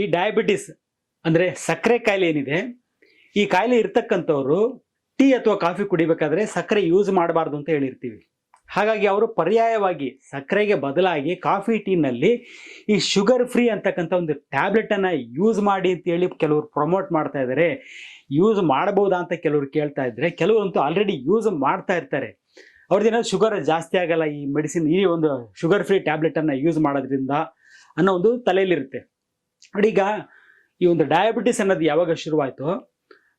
ಈ ಡಯಾಬಿಟಿಸ್ ಅಂದರೆ ಸಕ್ಕರೆ ಕಾಯಿಲೆ ಏನಿದೆ, ಈ ಕಾಯಿಲೆ ಇರ್ತಕ್ಕಂಥವ್ರು ಟೀ ಅಥವಾ ಕಾಫಿ ಕುಡಿಬೇಕಾದ್ರೆ ಸಕ್ಕರೆ ಯೂಸ್ ಮಾಡಬಾರ್ದು ಅಂತ ಹೇಳಿರ್ತೀವಿ. ಹಾಗಾಗಿ ಅವರು ಪರ್ಯಾಯವಾಗಿ ಸಕ್ಕರೆಗೆ ಬದಲಾಗಿ ಕಾಫಿ ಟೀನಲ್ಲಿ ಈ ಶುಗರ್ ಫ್ರೀ ಅಂತಕ್ಕಂಥ ಒಂದು ಟ್ಯಾಬ್ಲೆಟನ್ನು ಯೂಸ್ ಮಾಡಿ ಅಂತೇಳಿ ಕೆಲವರು ಪ್ರಮೋಟ್ ಮಾಡ್ತಾ ಇದ್ದಾರೆ ಯೂಸ್ ಮಾಡ್ಬೋದಾ ಅಂತ ಕೆಲವರು ಕೇಳ್ತಾ ಇದ್ದಾರೆ ಕೆಲವರಂತೂ ಆಲ್ರೆಡಿ ಯೂಸ್ ಮಾಡ್ತಾ ಇರ್ತಾರೆ. ಅವ್ರದ್ದೇನೋ ಶುಗರ್ ಜಾಸ್ತಿ ಆಗಲ್ಲ ಈ ಮೆಡಿಸಿನ್ ಈ ಒಂದು ಶುಗರ್ ಫ್ರೀ ಟ್ಯಾಬ್ಲೆಟನ್ನು ಯೂಸ್ ಮಾಡೋದ್ರಿಂದ ಅನ್ನೋ ಒಂದು ತಲೆಯಲ್ಲಿರುತ್ತೆ. ಈಗ ಈ ಒಂದು ಡಯಾಬಿಟಿಸ್ ಅನ್ನೋದು ಯಾವಾಗ ಶುರುವಾಯಿತು,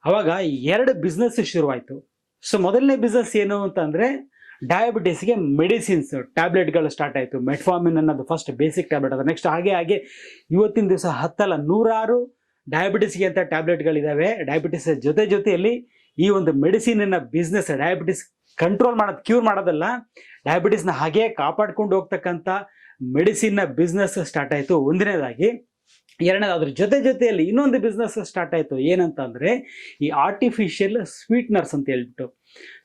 ಅವಾಗ ಎರಡು ಬಿಸ್ನೆಸ್ ಶುರುವಾಯಿತು. ಸೊ ಮೊದಲನೇ ಬಿಸ್ನೆಸ್ ಏನು ಅಂತಂದರೆ ಡಯಾಬಿಟಿಸ್ಗೆ ಮೆಡಿಸಿನ್ಸ್ ಟ್ಯಾಬ್ಲೆಟ್ಗಳು ಸ್ಟಾರ್ಟ್ ಆಯಿತು. ಮೆಟ್ಫಾರ್ಮಿನ್ ಅನ್ನೋದು ಫಸ್ಟ್ ಬೇಸಿಕ್ ಟ್ಯಾಬ್ಲೆಟ್ ಅದು ನೆಕ್ಸ್ಟ್ ಹಾಗೆ ಹಾಗೆ ಇವತ್ತಿನ ದಿವಸ ಹತ್ತಲ್ಲ, ನೂರಾರು ಡಯಾಬಿಟಿಸ್ಗೆ ಅಂತ ಟ್ಯಾಬ್ಲೆಟ್ಗಳಿದ್ದಾವೆ ಡಯಾಬಿಟಿಸ್ ಜೊತೆ ಜೊತೆಯಲ್ಲಿ ಈ ಒಂದು ಮೆಡಿಸಿನಿನ ಬಿಸ್ನೆಸ್ ಡಯಾಬಿಟಿಸ್ ಕಂಟ್ರೋಲ್ ಮಾಡೋದು ಕ್ಯೂರ್ ಮಾಡೋದಲ್ಲ ಡಯಾಬಿಟಿಸ್ನ ಹಾಗೆ ಕಾಪಾಡ್ಕೊಂಡು ಹೋಗ್ತಕ್ಕಂಥ ಮೆಡಿಸಿನ್ನ ಬಿಸ್ನೆಸ್ ಸ್ಟಾರ್ಟ್ ಆಯಿತು. ಒಂದನೇದಾಗಿ ಎರಡನೇದು ಅದ್ರ ಜೊತೆ ಜೊತೆಯಲ್ಲಿ ಇನ್ನೊಂದು ಬಿಸ್ನೆಸ್ ಸ್ಟಾರ್ಟ್ ಆಯಿತು. ಏನಂತ ಅಂದರೆ ಈ ಆರ್ಟಿಫಿಷಿಯಲ್ ಸ್ವೀಟ್ನರ್ಸ್ ಅಂತ ಹೇಳ್ಬಿಟ್ಟು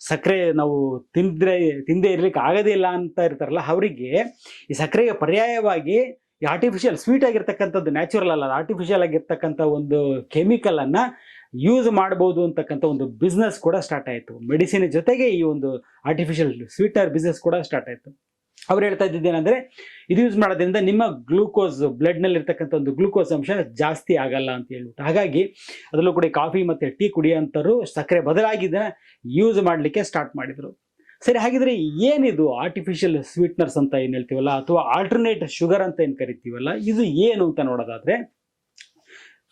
ಸಕ್ಕರೆ ನಾವು ತಿಂದ್ರೆ, ತಿಂದೇ ಇರಲಿಕ್ಕೆ ಆಗೋದೇ ಇಲ್ಲ ಅಂತ ಇರ್ತಾರಲ್ಲ ಅವರಿಗೆ ಈ ಸಕ್ಕರೆಗೆ ಪರ್ಯಾಯವಾಗಿ ಈ ಆರ್ಟಿಫಿಷಿಯಲ್ ಸ್ವೀಟ್ ಆಗಿರ್ತಕ್ಕಂಥದ್ದು ನ್ಯಾಚುರಲ್ ಅಲ್ಲ ಆರ್ಟಿಫಿಷಿಯಲ್ ಆಗಿರ್ತಕ್ಕಂಥ ಒಂದು ಕೆಮಿಕಲ್ ಅನ್ನ ಯೂಸ್ ಮಾಡ್ಬೋದು ಅಂತಕ್ಕಂಥ ಒಂದು ಬಿಸ್ನೆಸ್ ಕೂಡ ಸ್ಟಾರ್ಟ್ ಆಯಿತು. ಮೆಡಿಸಿನ್ ಜೊತೆಗೆ ಈ ಒಂದು ಆರ್ಟಿಫಿಷಿಯಲ್ ಸ್ವೀಟರ್ ಬಿಸ್ನೆಸ್ ಕೂಡ ಸ್ಟಾರ್ಟ್ ಆಯಿತು. ಅವ್ರು ಹೇಳ್ತಾ ಇದ್ದೇನೆಂದ್ರೆ ಇದು ಯೂಸ್ ಮಾಡೋದ್ರಿಂದ ನಿಮ್ಮ ಗ್ಲೂಕೋಸ್ ಬ್ಲಡ್ನಲ್ಲಿ ಇರ್ತಕ್ಕಂಥ ಒಂದು ಗ್ಲೂಕೋಸ್ ಅಂಶ ಜಾಸ್ತಿ ಆಗಲ್ಲ ಅಂತ ಹೇಳ್ಬಿಟ್ಟು. ಹಾಗಾಗಿ ಅದರಲ್ಲೂ ಕೂಡ ಕಾಫಿ ಮತ್ತು ಟೀ ಕುಡಿಯೋಂಥವ್ರು ಸಕ್ಕರೆ ಬದಲಾಗಿದ್ದನ್ನ ಯೂಸ್ ಮಾಡಲಿಕ್ಕೆ ಸ್ಟಾರ್ಟ್ ಮಾಡಿದರು. ಸರಿ, ಹಾಗಿದ್ರೆ ಏನಿದು ಆರ್ಟಿಫಿಷಿಯಲ್ ಸ್ವೀಟ್ನರ್ಸ್ ಅಂತ ಏನು ಹೇಳ್ತೀವಲ್ಲ, ಅಥವಾ ಆಲ್ಟರ್ನೇಟ್ ಶುಗರ್ ಅಂತ ಏನು ಕರಿತೀವಲ್ಲ, ಇದು ಏನು ಅಂತ ನೋಡೋದಾದ್ರೆ,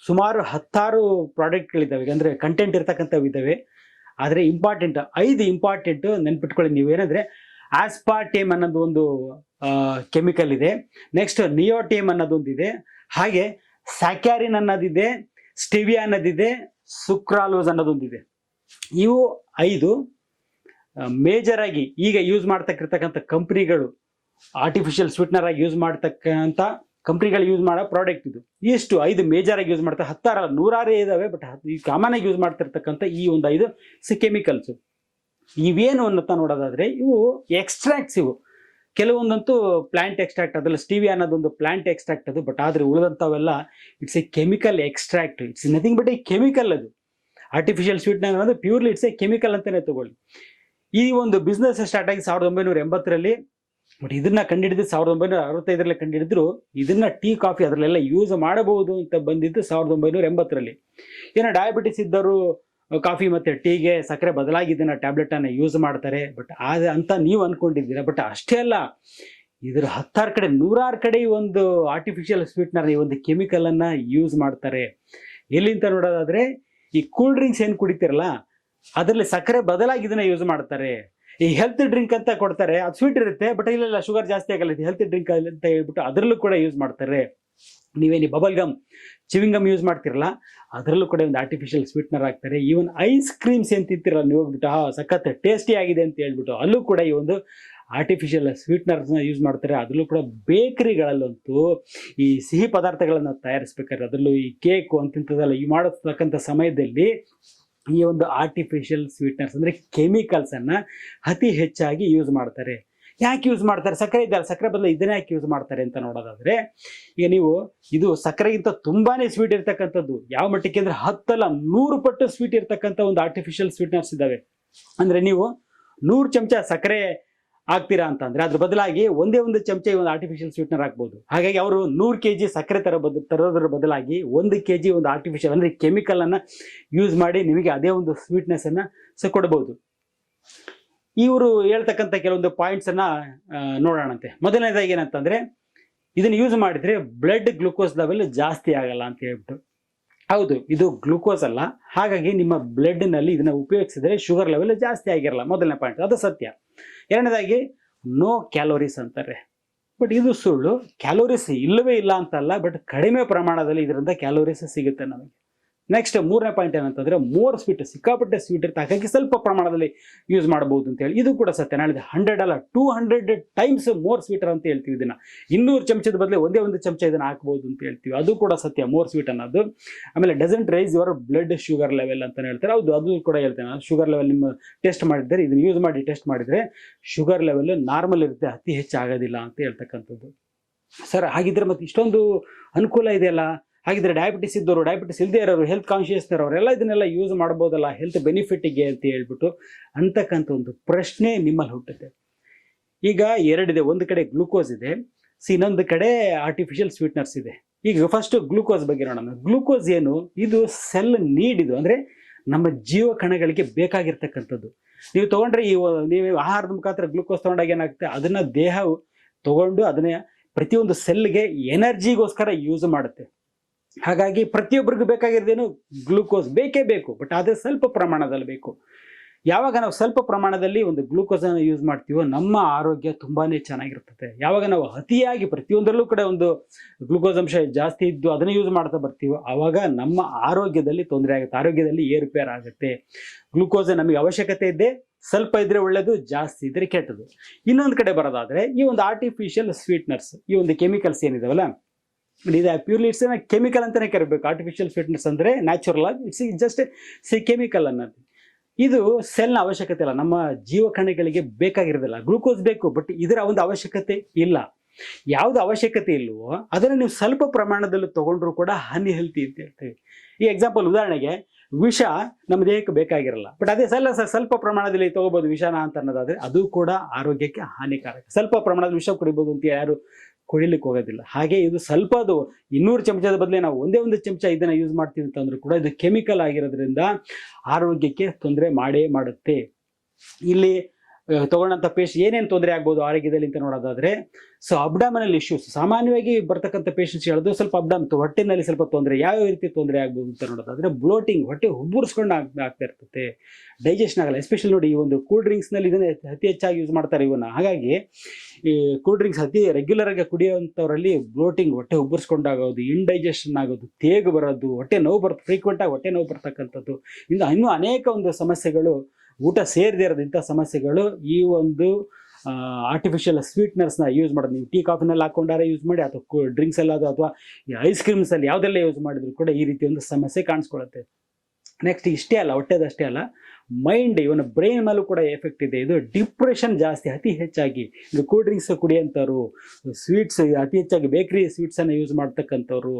ಸುಮಾರು ಹತ್ತಾರು ಪ್ರಾಡಕ್ಟ್ಗಳಿದ್ದಾವೆ. ಅಂದರೆ ಕಂಟೆಂಟ್ ಇರ್ತಕ್ಕಂಥವು ಇದ್ದಾವೆ. ಆದರೆ ಇಂಪಾರ್ಟೆಂಟ್ ಐದು ಇಂಪಾರ್ಟೆಂಟ್ ನೆನ್ಪಿಟ್ಕೊಳ್ಳಿ ನೀವೇನಂದ್ರೆ ಆಸ್ಪಾಟೇಮ್ ಅನ್ನೋದು ಒಂದು ಕೆಮಿಕಲ್ ಇದೆ. ನೆಕ್ಸ್ಟ್ ನಿಯೋಟೇಮ್ ಅನ್ನೋದೊಂದು ಇದೆ. ಹಾಗೆ ಸ್ಯಾಕ್ಯಾರಿನ್ ಅನ್ನೋದಿದೆ ಸ್ಟಿವಿಯಾ ಅನ್ನೋದಿದೆ ಸುಕ್ರಾಲೋಸ್ ಅನ್ನೋದೊಂದಿದೆ ಇವು ಐದು ಮೇಜರ್ ಆಗಿ ಈಗ ಯೂಸ್ ಮಾಡ್ತಕ್ಕಿರ್ತಕ್ಕಂಥ ಕಂಪ್ನಿಗಳು ಆರ್ಟಿಫಿಷಿಯಲ್ ಸ್ವೀಟ್ನರ್ ಆಗಿ ಯೂಸ್ ಮಾಡ್ತಕ್ಕಂಥ ಕಂಪ್ನಿಗಳು ಯೂಸ್ ಮಾಡೋ ಪ್ರಾಡಕ್ಟ್ ಇದು. ಇಷ್ಟು ಐದು ಮೇಜರ್ ಆಗಿ ಯೂಸ್ ಮಾಡ್ತಾರೆ. ಹತ್ತಾರ ನೂರಾರೇ ಇದಾವೆ ಬಟ್ ಈ ಕಾಮನ್ ಆಗಿ ಯೂಸ್ ಮಾಡ್ತಿರ್ತಕ್ಕಂಥ ಈ ಒಂದು ಐದು, ಸಿ ಕೆಮಿಕಲ್ಸು ಇವೇನು ಅನ್ನತ್ತ ನೋಡೋದಾದ್ರೆ, ಇವು ಎಕ್ಸ್ಟ್ರಾಕ್ಟ್ಸ್ ಇವು. ಕೆಲವೊಂದಂತೂ ಪ್ಲಾಂಟ್ ಎಕ್ಸ್ಟ್ರಾಕ್ಟ್ ಅದ್ರಲ್ಲಿ ಸ್ಟಿವಿ ಅನ್ನೋದೊಂದು ಪ್ಲಾಂಟ್ ಎಕ್ಸ್ಟ್ರಾಕ್ಟ್ ಅದು ಬಟ್ ಆದರೆ ಉಳಿದಂಥವೆಲ್ಲ it's a chemical extract it's nothing but a chemical ಅದು. ಆರ್ಟಿಫಿಷಿಯಲ್ ಸ್ವೀಟ್ನರ್ ಅನ್ನೋದು ಪ್ಯೂರ್ಲಿ ಇಟ್ಸ್ ಎ ಕೆಮಿಕಲ್ ಅಂತಲೇ ತಗೊಳ್ಳಿ. ಈ ಒಂದು ಬಿಸ್ನೆಸ್ ಸ್ಟಾರ್ಟ್ ಆಗಿ ಸಾವಿರದ ಒಂಬೈನೂರ ಎಂಬತ್ತರಲ್ಲಿ ಬಟ್ ಇದನ್ನ ಕಂಡುಹಿಡಿದು ಸಾವಿರದ ಒಂಬೈನೂರ ಅರವತ್ತೈದರಲ್ಲಿ ಕಂಡಿಡಿದ್ರು, ಇದನ್ನ ಟೀ ಕಾಫಿ ಅದರಲ್ಲೆಲ್ಲ ಯೂಸ್ ಮಾಡಬಹುದು ಅಂತ ಬಂದಿದ್ದು ಸಾವಿರದ ಒಂಬೈನೂರ ಎಂಬತ್ತರಲ್ಲಿ. ಏನೋ ಡಯಾಬಿಟಿಸ್ ಇದ್ದವರು ಕಾಫಿ ಮತ್ತು ಟೀಗೆ ಸಕ್ಕರೆ ಬದಲಾಗಿ ಇದನ್ನ ಟ್ಯಾಬ್ಲೆಟ್ ಅನ್ನ ಯೂಸ್ ಮಾಡ್ತಾರೆ. ಬಟ್ ಆದ ಅಂತ ನೀವು ಅಂದ್ಕೊಂಡಿದ್ದೀರಾ ಬಟ್ ಅಷ್ಟೇ ಅಲ್ಲ, ಇದ್ರ ಹತ್ತಾರು ಕಡೆ, ನೂರಾರು ಕಡೆ ಈ ಒಂದು ಆರ್ಟಿಫಿಷಿಯಲ್ ಸ್ವೀಟ್ನರ್ ಈ ಒಂದು ಕೆಮಿಕಲನ್ನು ಯೂಸ್ ಮಾಡ್ತಾರೆ. ಎಲ್ಲಿಂತ ನೋಡೋದಾದ್ರೆ, ಈ ಕೂಲ್ ಡ್ರಿಂಕ್ಸ್ ಏನು ಕುಡಿತಿರಲ್ಲ, ಅದರಲ್ಲಿ ಸಕ್ಕರೆ ಬದಲಾಗಿ ಇದನ್ನ ಯೂಸ್ ಮಾಡ್ತಾರೆ. ಈ ಹೆಲ್ತ್ ಡ್ರಿಂಕ್ ಅಂತ ಕೊಡ್ತಾರೆ, ಅದು ಸ್ವೀಟ್ ಇರುತ್ತೆ ಬಟ್ ಇಲ್ಲೆಲ್ಲ ಶುಗರ್ ಜಾಸ್ತಿ ಆಗಲ್ಲ ಹೆಲ್ತ್ ಡ್ರಿಂಕ್ ಅಂತ ಹೇಳ್ಬಿಟ್ಟು ಅದರಲ್ಲೂ ಕೂಡ ಯೂಸ್ ಮಾಡ್ತಾರೆ. ನೀವೇನು bubble gum chewing gum use ಮಾಡ್ತಿರಲ್ಲ ಅದರಲ್ಲೂ ಕೂಡ ಒಂದು ಆರ್ಟಿಫಿಷಿಯಲ್ ಸ್ವೀಟ್ನರ್ ಹಾಕ್ತಾರೆ. ಈವನ್ ಐಸ್ ಕ್ರೀಮ್ಸ್ ಏನು ತಿಂತಿರಲ್ಲ ನೀವು ಹೋಗ್ಬಿಟ್ಟು ಹಾ, ಸಖತ್ ಟೇಸ್ಟಿ ಆಗಿದೆ ಅಂತ ಹೇಳ್ಬಿಟ್ಟು, ಅಲ್ಲೂ ಕೂಡ ಈ ಒಂದು ಆರ್ಟಿಫಿಷಿಯಲ್ ಸ್ವೀಟ್ನರ್ಸ್ನ ಯೂಸ್ ಮಾಡ್ತಾರೆ. ಅದರಲ್ಲೂ ಕೂಡ ಬೇಕರಿಗಳಲ್ಲಂತೂ ಈ ಸಿಹಿ ಪದಾರ್ಥಗಳನ್ನು ತಯಾರಿಸ್ಬೇಕಾದ್ರೆ, ಅದರಲ್ಲೂ ಈ ಕೇಕು ಅಂತಿಂಥದ್ದೆಲ್ಲ ಈ ಮಾಡತಕ್ಕಂಥ ಸಮಯದಲ್ಲಿ ಈ ಒಂದು ಆರ್ಟಿಫಿಷಿಯಲ್ ಸ್ವೀಟ್ನರ್ಸ್ ಅಂದರೆ ಕೆಮಿಕಲ್ಸನ್ನು ಅತಿ ಹೆಚ್ಚಾಗಿ ಯೂಸ್ ಮಾಡ್ತಾರೆ. ಯಾಕೆ ಯೂಸ್ ಮಾಡ್ತಾರೆ? ಸಕ್ಕರೆ ಇದ್ದಾರೆ ಸಕ್ಕರೆ ಬದಲು ಇದನ್ನ ಯಾಕೆ ಯೂಸ್ ಮಾಡ್ತಾರೆ ಅಂತ ನೋಡೋದಾದ್ರೆ, ಈಗ ನೀವು ಇದು ಸಕ್ಕರೆಗಿಂತ ತುಂಬಾನೇ ಸ್ವೀಟ್ ಇರ್ತಕ್ಕಂಥದ್ದು. ಯಾವ ಮಟ್ಟಕ್ಕೆ ಅಂದ್ರೆ ಹತ್ತಲ್ಲ, ನೂರು ಪಟ್ಟು ಸ್ವೀಟ್ ಇರ್ತಕ್ಕಂಥ ಒಂದು ಆರ್ಟಿಫಿಷಿಯಲ್ ಸ್ವೀಟ್ನರ್ಸ್ ಇದ್ದಾವೆ. ಅಂದ್ರೆ ನೀವು ನೂರು ಚಮಚ ಸಕ್ಕರೆ ಹಾಕ್ತೀರಾ ಅಂತಂದ್ರೆ, ಅದ್ರ ಬದಲಾಗಿ ಒಂದೇ ಒಂದು ಚಮಚ ಒಂದು ಆರ್ಟಿಫಿಷಿಯಲ್ ಸ್ವೀಟ್ನರ್ ಹಾಕ್ಬೋದು. ಹಾಗಾಗಿ ಅವರು ನೂರು ಕೆ ಜಿ ಸಕ್ಕರೆ ತರ ಬದ, ತರೋದ್ರ ಬದಲಾಗಿ ಒಂದು ಕೆ ಜಿ ಒಂದು ಆರ್ಟಿಫಿಷಿಯಲ್ ಅಂದ್ರೆ ಕೆಮಿಕಲ್ ಅನ್ನ ಯೂಸ್ ಮಾಡಿ ನಿಮಗೆ ಅದೇ ಒಂದು ಸ್ವೀಟ್ನೆಸ್ ಅನ್ನ ಕೊಡ್ಬೋದು. ಇವರು ಹೇಳ್ತಕ್ಕಂಥ ಕೆಲವೊಂದು ಪಾಯಿಂಟ್ಸ್ ಅನ್ನ ನೋಡೋಣಂತೆ. ಮೊದಲನೇದಾಗಿ ಏನಂತಂದ್ರೆ, ಇದನ್ನ ಯೂಸ್ ಮಾಡಿದ್ರೆ ಬ್ಲಡ್ ಗ್ಲೂಕೋಸ್ ಲೆವೆಲ್ ಜಾಸ್ತಿ ಆಗಲ್ಲ ಅಂತ ಹೇಳ್ಬಿಟ್ಟು. ಹೌದು, ಇದು ಗ್ಲೂಕೋಸ್ ಅಲ್ಲ. ಹಾಗಾಗಿ ನಿಮ್ಮ ಬ್ಲಡ್ನಲ್ಲಿ ಇದನ್ನ ಉಪಯೋಗಿಸಿದ್ರೆ ಶುಗರ್ ಲೆವೆಲ್ ಜಾಸ್ತಿ ಆಗಿರಲ್ಲ. ಮೊದಲನೇ ಪಾಯಿಂಟ್ ಅದು ಸತ್ಯ. ಎರಡನೇದಾಗಿ ನೋ ಕ್ಯಾಲೋರೀಸ್ ಅಂತಾರೆ. ಬಟ್ ಇದು ಸುಳ್ಳು. ಕ್ಯಾಲೋರೀಸ್ ಇಲ್ಲವೇ ಇಲ್ಲ ಅಂತಲ್ಲ ಬಟ್ ಕಡಿಮೆ ಪ್ರಮಾಣದಲ್ಲಿ ಇದರಿಂದ ಕ್ಯಾಲೋರೀಸ್ ಸಿಗುತ್ತೆ ನಮಗೆ. ನೆಕ್ಸ್ಟ್ ಮೂರನೇ ಪಾಯಿಂಟ್ ಏನಂತಂದ್ರೆ ಮೋರ್ ಸ್ವೀಟ್ ಸಿಕ್ಕಾಪಟ್ಟೆ ಸ್ವೀಟ್ ಇರುತ್ತೆ ಹಾಗಾಗಿ ಸ್ವಲ್ಪ ಪ್ರಮಾಣದಲ್ಲಿ ಯೂಸ್ ಮಾಡಬಹುದು ಅಂತ ಹೇಳಿ. ಇದು ಕೂಡ ಸತ್ಯ. ನಾಳೆ ಹಂಡ್ರೆಡ್ ಅಲ್ಲ two hundred times more sweeter ಅಂತ ಹೇಳ್ತೀವಿ ಇದನ್ನ. ಇನ್ನೂರು ಚಮಚದ ಬದಲು ಒಂದೇ ಒಂದು ಚಮಚ ಇದನ್ನ ಹಾಕಬಹುದು ಅಂತ ಹೇಳ್ತೀವಿ. ಅದು ಕೂಡ ಸತ್ಯ ಮೋರ್ ಸ್ವೀಟ್ ಅನ್ನೋದು. ಆಮೇಲೆ doesn't rise your blood sugar level ಅಂತ ಹೇಳ್ತಾರೆ. ಹೌದು, ಅದು ಕೂಡ ಹೇಳ್ತೇನೆ. ಶುಗರ್ ಲೆವೆಲ್ ನಿಮ್ಮ ಟೆಸ್ಟ್ ಮಾಡಿದ್ರೆ ಇದನ್ನ ಯೂಸ್ ಮಾಡಿ ಟೆಸ್ಟ್ ಮಾಡಿದ್ರೆ ಶುಗರ್ ಲೆವೆಲ್ ನಾರ್ಮಲ್ ಇರುತ್ತೆ, ಅತಿ ಹೆಚ್ಚಾಗೋದಿಲ್ಲ ಅಂತ ಹೇಳ್ತಕ್ಕಂಥದ್ದು. ಸರ್ ಹಾಗಿದ್ರೆ ಮತ್ತೆ ಇಷ್ಟೊಂದು ಅನುಕೂಲ ಇದೆಯಲ್ಲ? ಹಾಗಿದ್ರೆ ಡಯಾಬಿಟಿಸ್ ಇದ್ದವರು ಡಯಾಬಿಟಿಸ್ ಇಲ್ಲದೆ ಇರೋರು ಹೆಲ್ತ್ ಕಾನ್ಷಿಯಸ್ ಇರೋರೆಲ್ಲ ಇದನ್ನೆಲ್ಲ ಯೂಸ್ ಮಾಡ್ಬೋದಲ್ಲ ಹೆಲ್ತ್ ಬೆನಿಫಿಟ್ಟಿಗೆ ಅಂತ ಹೇಳ್ಬಿಟ್ಟು ಅಂತಕ್ಕಂಥ ಒಂದು ಪ್ರಶ್ನೆ ನಿಮ್ಮಲ್ಲಿ ಹುಟ್ಟುತ್ತೆ ಈಗ ಎರಡಿದೆ, ಒಂದು ಕಡೆ ಗ್ಲೂಕೋಸ್ ಇದೆ, ಸಿ ಇನ್ನೊಂದು ಕಡೆ ಆರ್ಟಿಫಿಷಿಯಲ್ ಸ್ವೀಟ್ನರ್ಸ್ ಇದೆ. ಈಗ ಫಸ್ಟ್ ಗ್ಲೂಕೋಸ್ ಬಗ್ಗೆ ನೋಡೋಣ. ಗ್ಲೂಕೋಸ್ ಏನು? ಇದು ಸೆಲ್ ನೀಡ್ ಇದು ಅಂದರೆ ನಮ್ಮ ಜೀವ ಕಣಗಳಿಗೆ ಬೇಕಾಗಿರ್ತಕ್ಕಂಥದ್ದು. ನೀವು ತೊಗೊಂಡ್ರೆ ಈ ನೀವು ಆಹಾರದ ಮುಖಾಂತರ ಗ್ಲೂಕೋಸ್ ತೊಗೊಂಡಾಗ ಏನಾಗುತ್ತೆ? ಅದನ್ನ ದೇಹ ತಗೊಂಡು ಅದನ್ನ ಪ್ರತಿಯೊಂದು ಸೆಲ್ಗೆ ಎನರ್ಜಿಗೋಸ್ಕರ ಯೂಸ್ ಮಾಡುತ್ತೆ. ಹಾಗಾಗಿ ಪ್ರತಿಯೊಬ್ಬರಿಗೂ ಬೇಕಾಗಿರೋದೇನು ಗ್ಲೂಕೋಸ್ ಬೇಕೇ ಬೇಕು ಬಟ್ ಆದರೆ ಸ್ವಲ್ಪ ಪ್ರಮಾಣದಲ್ಲಿ ಬೇಕು. ಯಾವಾಗ ನಾವು ಸ್ವಲ್ಪ ಪ್ರಮಾಣದಲ್ಲಿ ಒಂದು ಗ್ಲೂಕೋಸನ್ನು ಯೂಸ್ ಮಾಡ್ತೀವೋ ನಮ್ಮ ಆರೋಗ್ಯ ತುಂಬಾ ಚೆನ್ನಾಗಿರ್ತದೆ. ಯಾವಾಗ ನಾವು ಅತಿಯಾಗಿ ಪ್ರತಿಯೊಂದರಲ್ಲೂ ಕೂಡ ಒಂದು ಗ್ಲೂಕೋಸ್ ಅಂಶ ಜಾಸ್ತಿ ಇದ್ದು ಅದನ್ನು ಯೂಸ್ ಮಾಡ್ತಾ ಬರ್ತೀವೋ ಆವಾಗ ನಮ್ಮ ಆರೋಗ್ಯದಲ್ಲಿ ತೊಂದರೆ ಆಗುತ್ತೆ, ಆರೋಗ್ಯದಲ್ಲಿ ಏರುಪೇರು ಆಗುತ್ತೆ. ಗ್ಲೂಕೋಸ್ ನಮಗೆ ಅವಶ್ಯಕತೆ ಇದೆ, ಸ್ವಲ್ಪ ಇದ್ರೆ ಒಳ್ಳೆಯದು ಜಾಸ್ತಿ ಇದ್ರೆ ಕೆಟ್ಟದು. ಇನ್ನೊಂದು ಕಡೆ ಬರೋದಾದರೆ ಈ ಒಂದು ಆರ್ಟಿಫಿಷಿಯಲ್ ಸ್ವೀಟ್ನರ್ಸ್ ಈ ಒಂದು ಕೆಮಿಕಲ್ಸ್ ಏನಿದಾವಲ್ಲ ಇದು ಪ್ಯೂರ್ಲಿ ಇಟ್ಸ್ ಕೆಮಿಕಲ್ ಅಂತಲೇ ಕರಿಬೇಕು. ಆರ್ಟಿಫಿಷಿಯಲ್ ಫಿಟ್ನೆಸ್ ಅಂದ್ರೆ ನ್ಯಾಚುರಲ್ ಆಗಿ ಇಟ್ಸ್ ಜಸ್ಟ್ ಸಿ ಕೆಮಿಕಲ್ ಅನ್ನೋದು. ಇದು ಸೆಲ್ನ ಅವಶ್ಯಕತೆ ಇಲ್ಲ ನಮ್ಮ ಜೀವಕಣಗಳಿಗೆ ಬೇಕಾಗಿರೋದಿಲ್ಲ. ಗ್ಲೂಕೋಸ್ ಬೇಕು ಬಟ್ ಇದರ ಒಂದು ಅವಶ್ಯಕತೆ ಇಲ್ಲ. ಯಾವುದು ಅವಶ್ಯಕತೆ ಇಲ್ಲವೋ ಅದನ್ನು ನೀವು ಸ್ವಲ್ಪ ಪ್ರಮಾಣದಲ್ಲಿ ತಗೊಂಡ್ರು ಕೂಡ ಹನಿ ಹೆಲ್ತಿ ಅಂತ ಹೇಳ್ತೀವಿ. ಈ ಎಕ್ಸಾಂಪಲ್ ಉದಾಹರಣೆಗೆ ವಿಷ ನಮ್ಮ ದೇಹಕ್ಕೆ ಬೇಕಾಗಿರಲ್ಲ. ಬಟ್ ಅದೇ ಸಲ ಸ್ವಲ್ಪ ಪ್ರಮಾಣದಲ್ಲಿ ತಗೋಬಹುದು ವಿಷನ ಅಂತ ಅನ್ನೋದಾದ್ರೆ ಅದು ಕೂಡ ಆರೋಗ್ಯಕ್ಕೆ ಹಾನಿಕಾರಕ. ಸ್ವಲ್ಪ ಪ್ರಮಾಣದಲ್ಲಿ ವಿಷ ಕುಡಿಬೋದು ಅಂತ ಯಾರು ಕುಡಿಲಿಕ್ಕೆ ಹೋಗೋದಿಲ್ಲ. ಹಾಗೆ ಇದು ಸ್ವಲ್ಪ ಅದು ಇನ್ನೂರು ಚಮಚದ ಬದಲೇ ನಾವು ಒಂದೇ ಒಂದು ಚಮಚ ಇದನ್ನು ಯೂಸ್ ಮಾಡ್ತೀವಿ ಅಂತಂದ್ರೂ ಕೂಡ ಇದು ಕೆಮಿಕಲ್ ಆಗಿರೋದ್ರಿಂದ ಆರೋಗ್ಯಕ್ಕೆ ತೊಂದರೆ ಮಾಡೇ ಮಾಡುತ್ತೆ. ಇಲ್ಲಿ ಆ, ಪೇಶ್ ಏನೇನು ತೊಂದರೆ ಆಗ್ಬೋದು ಆರೋಗ್ಯದಲ್ಲಿ ಅಂತ ನೋಡೋದಾದ್ರೆ ಸೊ ಅಬ್ಡಾಮಿನಲ್ ಇಶ್ಯೂಸ್ ಸಾಮಾನ್ಯವಾಗಿ ಬರ್ತಕ್ಕಂಥ ಪೇಷಂಟ್ಸ್ ಹೇಳೋದು ಸ್ವಲ್ಪ ಅಬ್ಡಾಮ್ ಹೊಟ್ಟೆನಲ್ಲಿ ಸ್ವಲ್ಪ ತೊಂದರೆ ಯಾವ ರೀತಿ ತೊಂದರೆ ಆಗ್ಬೋದು ಅಂತ ನೋಡೋದಾದ್ರೆ ಬ್ಲೋಟಿಂಗ್ ಹೊಟ್ಟೆ ಉಬ್ಬರ್ಸ್ಕೊಂಡು ಆಗ್ ಆಗ್ತಾ ಇರ್ತದೆ. ಡೈಜೆಷನ್ ಆಗಲ್ಲ ಎಸ್ಪೆಷಲಿ ನೋಡಿ ಈ ಒಂದು ಕೂಲ್ ಡ್ರಿಂಕ್ಸ್ನಲ್ಲಿ ಇದನ್ನೇ ಅತಿ ಹೆಚ್ಚಾಗಿ ಯೂಸ್ ಮಾಡ್ತಾರೆ ಇವನ್ನ. ಹಾಗಾಗಿ ಈ ಕೂಲ್ ಡ್ರಿಂಕ್ಸ್ ಅತಿ ರೆಗ್ಯುಲರ್ ಆಗಿ ಕುಡಿಯುವಂಥವರಲ್ಲಿ ಬ್ಲೋಟಿಂಗ್ ಹೊಟ್ಟೆ ಉಬ್ಬರ್ಸ್ಕೊಂಡಾಗೋದು ಇಂಡೈಜೆಷನ್ ಆಗೋದು ತೇಗು ಬರೋದು ಹೊಟ್ಟೆ ನೋವು ಬರುತ್ತೆ ಫ್ರೀಕ್ವೆಂಟ್ ಆಗಿ ಹೊಟ್ಟೆ ನೋವು ಬರ್ತಕ್ಕಂಥದ್ದು. ಇಂದ ಇನ್ನೂ ಅನೇಕ ಒಂದು ಸಮಸ್ಯೆಗಳು ಊಟ ಸೇರದೇ ಇರೋದಿಂಥ ಸಮಸ್ಯೆಗಳು ಈ ಒಂದು ಆರ್ಟಿಫಿಷಿಯಲ್ ಸ್ವೀಟ್ನರ್ಸ್ನ ಯೂಸ್ ಮಾಡೋದು. ನೀವು ಟೀ ಕಾಫಿನಲ್ಲಿ ಹಾಕೊಂಡಾರೆ ಯೂಸ್ ಮಾಡಿ, ಅಥವಾ ಡ್ರಿಂಕ್ಸ್ ಎಲ್ಲ ಅಥವಾ ಐಸ್ ಕ್ರೀಮ್ಸಲ್ಲಿ ಯಾವುದೆಲ್ಲ ಯೂಸ್ ಮಾಡಿದ್ರು ಕೂಡ ಈ ರೀತಿ ಒಂದು ಸಮಸ್ಯೆ ಕಾಣಿಸ್ಕೊಳ್ಳುತ್ತೆ ನೆಕ್ಸ್ಟ್ ಇಷ್ಟೇ ಅಲ್ಲ ಹೊಟ್ಟೆದಷ್ಟೇ ಅಲ್ಲ ಮೈಂಡ್ ಇವನ ಬ್ರೈನ್ ಮೇಲೂ ಕೂಡ ಎಫೆಕ್ಟ್ ಇದೆ. ಇದು ಡಿಪ್ರೆಷನ್ ಜಾಸ್ತಿ, ಅತಿ ಹೆಚ್ಚಾಗಿ. ಇದು ಕೂಲ್ ಡ್ರಿಂಕ್ಸ್ ಕುಡಿಯೋಂಥವ್ರು ಸ್ವೀಟ್ಸ್ ಅತಿ ಹೆಚ್ಚಾಗಿ ಬೇಕ್ರಿ ಸ್ವೀಟ್ಸನ್ನು ಯೂಸ್ ಮಾಡ್ತಕ್ಕಂಥವ್ರು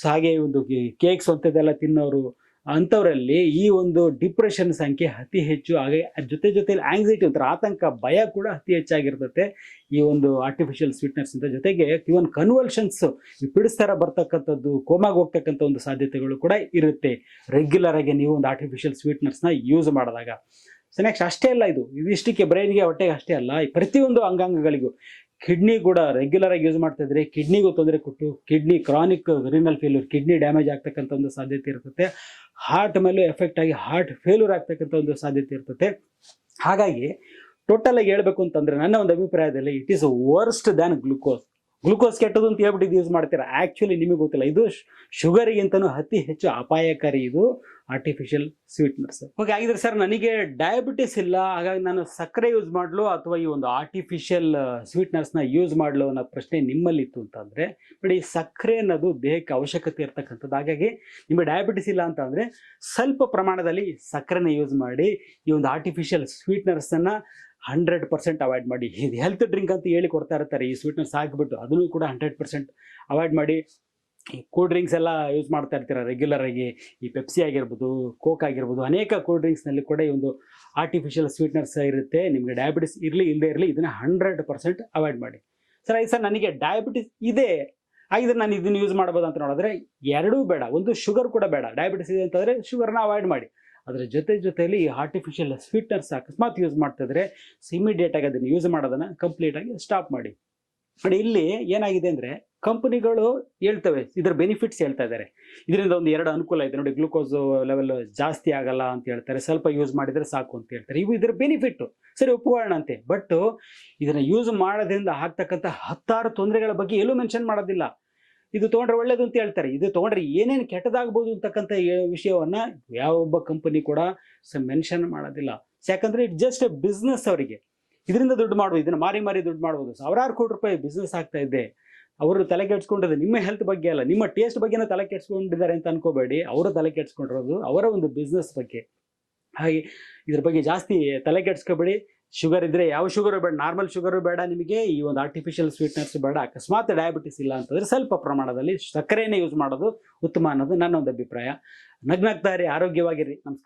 ಸೊ ಹಾಗೆ ಒಂದು ಕೇಕ್ಸ್ ಅಂಥದ್ದೆಲ್ಲ ತಿನ್ನೋರು ಅಂಥವರಲ್ಲಿ ಈ ಒಂದು ಡಿಪ್ರೆಷನ್ ಸಂಖ್ಯೆ ಅತಿ ಹೆಚ್ಚು, ಹಾಗೆ ಜೊತೆ ಜೊತೆಲಿ ಆಂಗ್ಸೈಟಿ ಒಂಥರ, ಆತಂಕ, ಭಯ ಕೂಡ ಅತಿ ಹೆಚ್ಚಾಗಿರ್ತದೆ ಈ ಒಂದು ಆರ್ಟಿಫಿಷಿಯಲ್ ಸ್ವೀಟ್ನೆಸ್ ಅಂತ ಜೊತೆಗೆ ಇವನ್ ಕನ್ವಲ್ಷನ್ಸ್ ಪಿಡಿಸ್ತಾರ ಬರ್ತಕ್ಕಂಥದ್ದು, ಕೋಮಾಗಿ ಹೋಗ್ತಕ್ಕಂಥ ಒಂದು ಸಾಧ್ಯತೆಗಳು ಕೂಡ ಇರುತ್ತೆ. ರೆಗ್ಯುಲರ್ ಆಗಿ ನೀವು ಒಂದು ಆರ್ಟಿಫಿಷಿಯಲ್ ಸ್ವೀಟ್ನೆಸ್ನ ಯೂಸ್ ಮಾಡಿದಾಗ. ಸೊ ನೆಕ್ಸ್ಟ್ ಅಷ್ಟೇ ಅಲ್ಲ ಇದು. ಇದಿಷ್ಟಕ್ಕೆ ಬ್ರೈನ್ಗೆ ಹೊಟ್ಟೆಗೆ ಅಷ್ಟೇ ಅಲ್ಲ ಪ್ರತಿಯೊಂದು ಅಂಗಾಂಗಗಳಿಗೂ. ಕಿಡ್ನಿ ಕೂಡ ರೆಗ್ಯುಲರ್ ಆಗಿ ಯೂಸ್ ಮಾಡ್ತಾ ಇದ್ರೆ ಕಿಡ್ನಿಗೂ ತೊಂದರೆ ಕೊಟ್ಟು kidney chronic renal failure kidney damage ಆಗ್ತಕ್ಕಂಥ ಒಂದು ಸಾಧ್ಯತೆ ಇರ್ತದೆ ಹಾರ್ಟ್ ಮೇಲೂ ಎಫೆಕ್ಟ್ ಆಗಿ ಹಾರ್ಟ್ ಫೇಲ್ಯೂರ್ ಆಗ್ತಕ್ಕಂಥ ಒಂದು ಸಾಧ್ಯತೆ ಇರ್ತದೆ ಹಾಗಾಗಿ ಟೋಟಲ್ ಆಗಿ ಹೇಳ್ಬೇಕು ಅಂತಂದ್ರೆ ನನ್ನ ಒಂದು ಅಭಿಪ್ರಾಯದಲ್ಲಿ it is worst than glucose glucose ಕೆಟ್ಟದು ಅಂತ ಹೇಳ್ಬಿಟ್ಟು ಇದು ಯೂಸ್ ಮಾಡ್ತೀರಾ? ಆಕ್ಚುಲಿ ನಿಮಗೆ ಗೊತ್ತಿಲ್ಲ. ಇದು ಶುಗರಿಗಿಂತನೂ ಅತಿ ಹೆಚ್ಚು ಅಪಾಯಕಾರಿ ಇದು ಆರ್ಟಿಫಿಷಿಯಲ್ ಸ್ವೀಟ್ನರ್ಸ್ ಓಕೆ ಆಗಿದ್ರೆ ಸರ್ ನನಗೆ ಡಯಾಬಿಟಿಸ್ ಇಲ್ಲ. ಹಾಗಾಗಿ ನಾನು ಸಕ್ಕರೆ ಯೂಸ್ ಮಾಡಲು ಅಥವಾ ಈ ಒಂದು ಆರ್ಟಿಫಿಷಿಯಲ್ ಸ್ವೀಟ್ನರ್ಸ್ನ ಯೂಸ್ ಮಾಡಲು ಅನ್ನೋ ಪ್ರಶ್ನೆ ನಿಮ್ಮಲ್ಲಿತ್ತು ಅಂತಂದರೆ, ನೋಡಿ ಸಕ್ಕರೆ ಅನ್ನೋದು ದೇಹಕ್ಕೆ ಅವಶ್ಯಕತೆ ಇರ್ತಕ್ಕಂಥದ್ದು. ಹಾಗಾಗಿ ನಿಮಗೆ ಡಯಾಬಿಟಿಸ್ ಇಲ್ಲ ಅಂತಂದರೆ ಸ್ವಲ್ಪ ಪ್ರಮಾಣದಲ್ಲಿ ಸಕ್ಕರೆನ ಯೂಸ್ ಮಾಡಿ ಈ ಒಂದು ಆರ್ಟಿಫಿಷಿಯಲ್ ಸ್ವೀಟ್ನರ್ಸನ್ನು ಹಂಡ್ರೆಡ್ ಪರ್ಸೆಂಟ್ ಅವಾಯ್ಡ್ ಮಾಡಿ, ಇದು ಹೆಲ್ತ್ ಡ್ರಿಂಕ್ ಅಂತ ಹೇಳಿ ಕೊಡ್ತಾ ಇರ್ತಾರೆ, ಈ ಸ್ವೀಟ್ನೆಸ್ ಹಾಕಿಬಿಟ್ಟು ಅದನ್ನು ಕೂಡ ಹಂಡ್ರೆಡ್ ಪರ್ಸೆಂಟ್ ಅವಾಯ್ಡ್ ಮಾಡಿ. ಈ ಕೂಲ್ ಡ್ರಿಂಕ್ಸ್ ಎಲ್ಲ ಯೂಸ್ ಮಾಡ್ತಾ ಇರ್ತೀರ ರೆಗ್ಯುಲರ್ ಆಗಿ, ಈ ಪೆಪ್ಸಿ ಆಗಿರ್ಬೋದು ಕೋಕ್ ಆಗಿರ್ಬೋದು, ಅನೇಕ ಕೂಲ್ ಡ್ರಿಂಕ್ಸ್ನಲ್ಲಿ ಕೂಡ ಈ ಒಂದು ಆರ್ಟಿಫಿಷಿಯಲ್ ಸ್ವೀಟ್ನರ್ಸ್ ಇರುತ್ತೆ. ನಿಮಗೆ ಡಯಾಬಿಟಿಸ್ ಇರಲಿ ಇಲ್ಲದೆ ಇರಲಿ, ಇದನ್ನು ಹಂಡ್ರೆಡ್ ಪರ್ಸೆಂಟ್ ಅವಾಯ್ಡ್ ಮಾಡಿ. ಸರ್ ಐ ಸರ್, ನನಗೆ ಡಯಾಬಿಟಿಸ್ ಇದೆ. ಹಾಗಿದ್ರೆ ನಾನು ಇದನ್ನು ಯೂಸ್ ಮಾಡ್ಬೋದು ಅಂತ ನೋಡಿದ್ರೆ, ಎರಡೂ ಬೇಡ, ಒಂದು ಶುಗರ್ ಕೂಡ ಬೇಡ. ಡಯಾಬಿಟಿಸ್ ಇದೆ ಅಂತಂದರೆ ಶುಗರ್ನ ಅವಾಯ್ಡ್ ಮಾಡಿ. ಅದರ ಜೊತೆ ಜೊತೆಯಲ್ಲಿ ಈ ಆರ್ಟಿಫಿಷಿಯಲ್ ಸ್ವೀಟ್ನರ್ಸ್ ಅಕಸ್ಮಾತ್ ಯೂಸ್ ಮಾಡ್ತಿದ್ರೆ ಇಮಿಡಿಯೇಟಾಗಿ ಅದನ್ನು ಯೂಸ್ ಮಾಡೋದನ್ನು ಕಂಪ್ಲೀಟಾಗಿ ಸ್ಟಾಪ್ ಮಾಡಿ. ಬಟ್ ಇಲ್ಲಿ ಏನಾಗಿದೆ ಅಂದರೆ ಕಂಪನಿಗಳು ಹೇಳ್ತವೆ, ಇದರ ಬೆನಿಫಿಟ್ಸ್ ಹೇಳ್ತಾ ಇದ್ದಾರೆ ಇದರಿಂದ ಒಂದು ಎರಡು ಅನುಕೂಲ ಇದೆ. ನೋಡಿ ಗ್ಲೂಕೋಸ್ ಲೆವೆಲ್ ಜಾಸ್ತಿ ಆಗಲ್ಲ ಅಂತ ಹೇಳ್ತಾರೆ. ಸ್ವಲ್ಪ ಯೂಸ್ ಮಾಡಿದರೆ ಸಾಕು ಅಂತ ಹೇಳ್ತಾರೆ. ಇವು ಇದರ ಬೆನಿಫಿಟ್ಟು ಸರಿ ಉಪಕರಣ ಅಂತೆ. ಬಟ್ ಇದನ್ನು ಯೂಸ್ ಮಾಡೋದ್ರಿಂದ ಆಗ್ತಕ್ಕಂಥ ಹತ್ತಾರು ತೊಂದರೆಗಳ ಬಗ್ಗೆ ಎಲ್ಲೂ ಮೆನ್ಷನ್ ಮಾಡೋದಿಲ್ಲ. ಇದು ತೊಗೊಂಡ್ರೆ ಒಳ್ಳೇದು ಅಂತ ಹೇಳ್ತಾರೆ. ಇದು ತೊಗೊಂಡ್ರೆ ಏನೇನು ಕೆಟ್ಟದಾಗ್ಬೋದು ಅಂತಕ್ಕಂಥ ವಿಷಯವನ್ನು ಯಾವೊಬ್ಬ ಕಂಪನಿ ಕೂಡ ಮೆನ್ಷನ್ ಮಾಡೋದಿಲ್ಲ. ಯಾಕಂದ್ರೆ ಇಟ್ ಜಸ್ಟ್ ಬಿಸ್ನೆಸ್ ಅವರಿಗೆ. ಇದರಿಂದ ದುಡ್ಡು ಮಾಡ್ಬೋದು ಇದನ್ನ ಮಾರಿ ಮಾರಿ ದುಡ್ಡು ಮಾಡ್ಬೋದು ಸಾವಿರಾರು ಕೋಟಿ ರೂಪಾಯಿ ಬಿಸ್ನೆಸ್ ಆಗ್ತಾ ಇದೆ. ಅವರು ತಲೆ ಕೆಡ್ಸ್ಕೊಂಡಿರೋದು ನಿಮ್ಮ ಹೆಲ್ತ್ ಬಗ್ಗೆ ಅಲ್ಲ. ನಿಮ್ಮ ಟೇಸ್ಟ್ ಬಗ್ಗೆನೇ ತಲೆ ಕೆಡ್ಸ್ಕೊಂಡಿದ್ದಾರೆ ಅಂತ ಅನ್ಕೋಬೇಡಿ. ಅವರು ತಲೆ ಕೆಡ್ಸ್ಕೊಂಡಿರೋದು ಅವರ ಒಂದು ಬಿಸ್ನೆಸ್ ಬಗ್ಗೆ. ಹಾಗೆ ಇದ್ರ ಬಗ್ಗೆ ಜಾಸ್ತಿ ತಲೆ ಕೆಡ್ಸ್ಕೋಬೇಡಿ. ಶುಗರ್ ಇದ್ರೆ ಯಾವ ಶುಗರು ಬೇಡ ನಾರ್ಮಲ್ ಶುಗರು ಬೇಡ ನಿಮಗೆ. ಈ ಒಂದು ಆರ್ಟಿಫಿಷಿಯಲ್ ಸ್ವೀಟ್ನೆಸ್ ಬೇಡ. ಅಕಸ್ಮಾತ್ ಡಯಾಬಿಟಿಸ್ ಇಲ್ಲ ಅಂತಂದ್ರೆ ಸ್ವಲ್ಪ ಪ್ರಮಾಣದಲ್ಲಿ ಸಕ್ಕರೆನೇ ಯೂಸ್ ಮಾಡೋದು ಉತ್ತಮ ಅನ್ನೋದು ನನ್ನ ಒಂದು ಅಭಿಪ್ರಾಯ. ಇರಿ, ಆರೋಗ್ಯವಾಗಿರಿ. ನಮಸ್ಕಾರ.